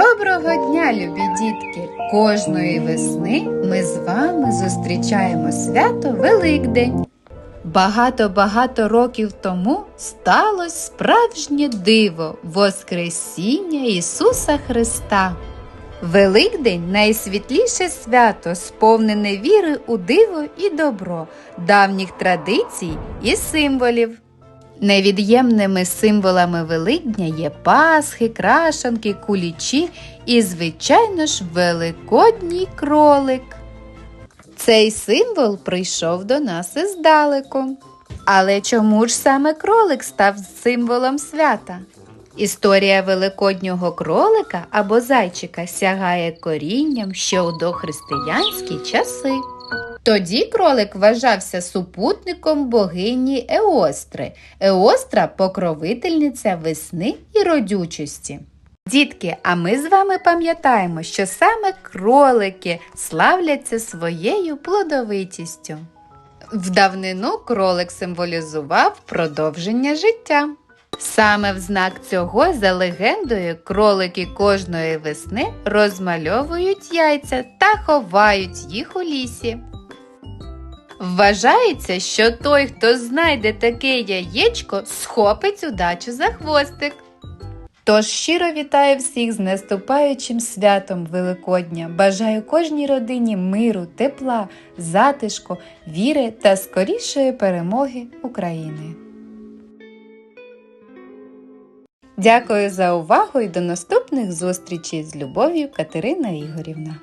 Доброго дня, любі дітки! Кожної весни ми з вами зустрічаємо свято Великдень. Багато-багато років тому сталося справжнє диво Воскресіння Ісуса Христа. Великдень найсвітліше свято, сповнене віри у диво і добро, давніх традицій і символів. Невід'ємними символами Великдня є пасхи, крашанки, кулічі і, звичайно ж, великодній кролик. Цей символ прийшов до нас іздалеку. Але чому ж саме кролик став символом свята? Історія великоднього кролика або зайчика сягає корінням ще у дохристиянські часи. Тоді кролик вважався супутником богині Еостри. Еостра покровительниця весни і родючості. Дітки, а ми з вами пам'ятаємо, що саме кролики славляться своєю плодовитістю. В давнину кролик символізував продовження життя. Саме в знак цього, за легендою, кролики кожної весни розмальовують яйця та ховають їх у лісі. Вважається, що той, хто знайде таке яєчко, схопить удачу за хвостик. Тож щиро вітаю всіх з наступаючим святом Великодня. Бажаю кожній родині миру, тепла, затишку, віри та скорішої перемоги України. Дякую за увагу і до наступних зустрічей з любов'ю Катерина Ігорівна.